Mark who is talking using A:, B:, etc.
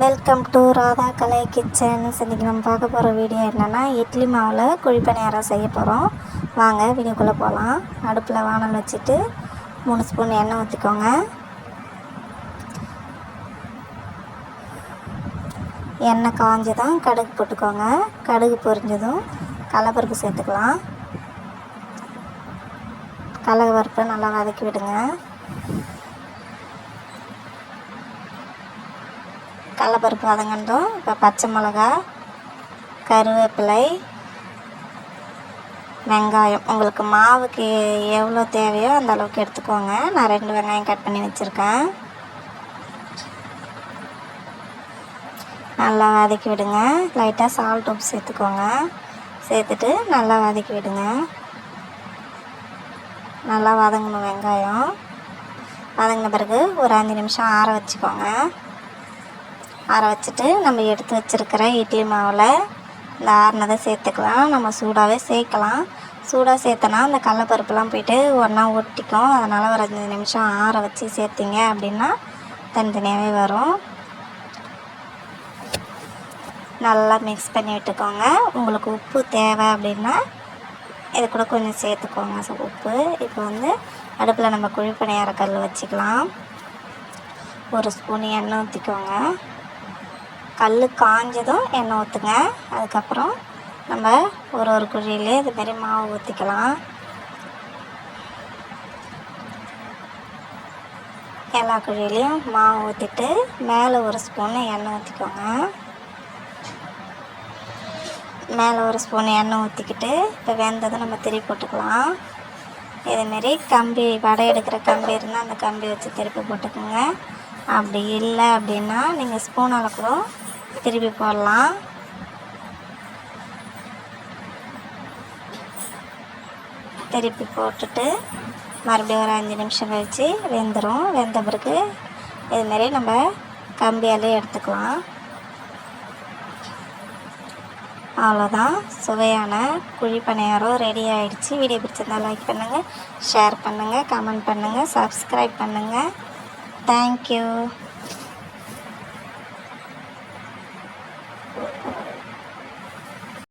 A: Welcome to Radha Kalai kitchen இன்றைக்கி நம்ம பார்க்க போகிற வீடியோ என்னென்னா இட்லி மாவில் குழிப்பணியாரம் செய்ய போகிறோம் வாங்க வீடியோக்குள்ளே போகலாம் அடுப்பில் வானல் வச்சுட்டு மூணு ஸ்பூன் எண்ணெய் ஊற்றிக்கோங்க எண்ணெய் காஞ்சதும் கடுகு போட்டுக்கோங்க. கடுகு பொரிஞ்சதும் கடலப்பருப்பு சேர்த்துக்கலாம். கடலப்பருப்பை நல்லா வதக்கி விடுங்க. கடலப்பருப்பு வதங்கட்டும். இப்போ பச்சை மிளகா கருவேப்பிலை வெங்காயம். உங்களுக்கு மாவுக்கு எவ்வளோ தேவையோ அந்த அளவுக்கு எடுத்துக்கோங்க. நான் ரெண்டு வெங்காயம் கட் பண்ணி வச்சுருக்கேன். நல்லா வதக்கி விடுங்க. லைட்டாக சால்ட் உப்பு சேர்த்துக்கோங்க. சேர்த்துட்டு நல்லா வதக்கி விடுங்க. நல்லா வதங்கணும் வெங்காயம். வதங்கின பிறகு ஒரு அஞ்சு நிமிஷம் ஆற வச்சுக்கோங்க. ஆற வச்சுட்டு நம்ம எடுத்து வச்சுருக்கிற இட்லி மாவில் இந்த ஆறுனதை சேர்த்துக்கலாம். நம்ம சூடாகவே சேர்க்கலாம். சூடாக சேர்த்தனா அந்த கடலப்பருப்புலாம் போயிட்டு ஒன்றா ஒட்டிக்கும். அதனால் ஒரு அஞ்சு நிமிஷம் ஆற வச்சு சேர்த்திங்க அப்படின்னா தனித்தனியாகவே வரும். நல்லா மிக்ஸ் பண்ணி விட்டுக்கோங்க. உங்களுக்கு உப்பு தேவை அப்படின்னா இது கூட கொஞ்சம் சேர்த்துக்கோங்க. உப்பு. இப்போ வந்து அடுப்பில் நம்ம குழிப்பணியார கல் வச்சுக்கலாம். ஒரு ஸ்பூன் எண்ணெய் ஊற்றிக்கோங்க கல் காஞ்சதும் எண்ணெய் ஊற்றுங்க அதுக்கப்புறம் நம்ம ஒரு ஒரு குழியிலே இதுமாரி மாவு ஊற்றிக்கலாம் எல்லா குழியிலையும் மாவு ஊற்றிட்டு மேலே ஒரு ஸ்பூன் எண்ணெய் ஊற்றிக்கோங்க மேலே ஒரு ஸ்பூன் எண்ணெய் ஊற்றிக்கிட்டு இப்போ வெந்ததும் நம்ம திருப்பி போட்டுக்கலாம். இதேமாரி கம்பி வடை எடுக்கிற கம்பி இருந்தால் அந்த கம்பி வச்சு திருப்பி போட்டுக்கோங்க. அப்படி இல்லை அப்படின்னா நீங்கள் ஸ்பூனால் கூட திருப்பி போடலாம். திருப்பி போட்டுட்டு மறுபடியும் ஒரு அஞ்சு நிமிஷம் கழித்து வெந்துடும் வெந்த பிறகு இதுமாரி நம்ம கம்பியாலே எடுத்துக்கலாம். அவ்வளோதான். சுவையான குழி பணியாரம் ரெடி ஆகிடுச்சு வீடியோ பிடிச்சிருந்தா லைக் பண்ணுங்கள் ஷேர் பண்ணுங்கள் கமெண்ட் பண்ணுங்கள் சப்ஸ்கிரைப் பண்ணுங்கள் Thank you.